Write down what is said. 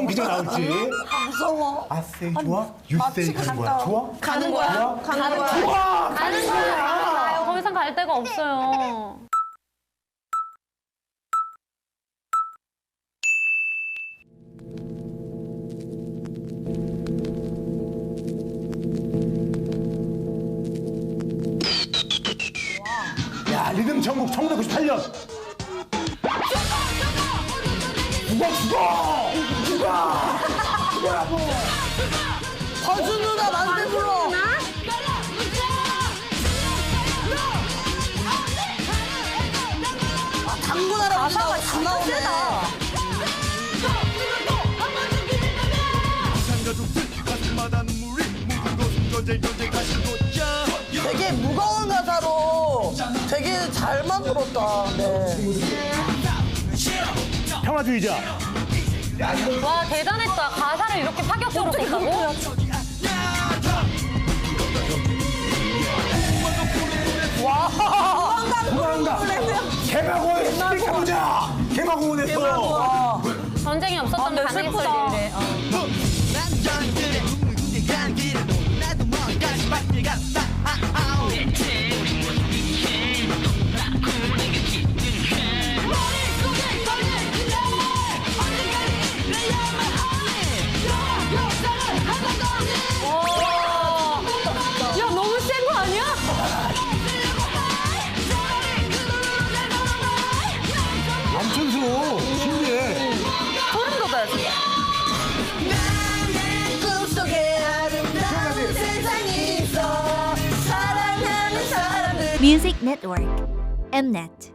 어떤 기자 나올지. 무서워. 아세이 좋아? 가는 거야. 간다. 좋아? 가는 거야? 좋아? 가는 거야? 좋아! 가는 거야. 더 이상 갈 데가 없어요. 야, 리듬 천국 1998년. 죽어, 죽어! 죽어! 버주 누나 나한테 불러. 아, 당군 할아버지가 다 나오네. 되게 무거운 가사로 되게 잘 만들었다. 네. 평화주의자. 와 대단했다. 가사를 이렇게 파격적으로 썼다고? 돌아온다. 개마고에 가보자. 개마고원에서. 와. 전쟁이 없었다면 가능했을 일이래. 사랑하는 사람들. Music Network. Mnet.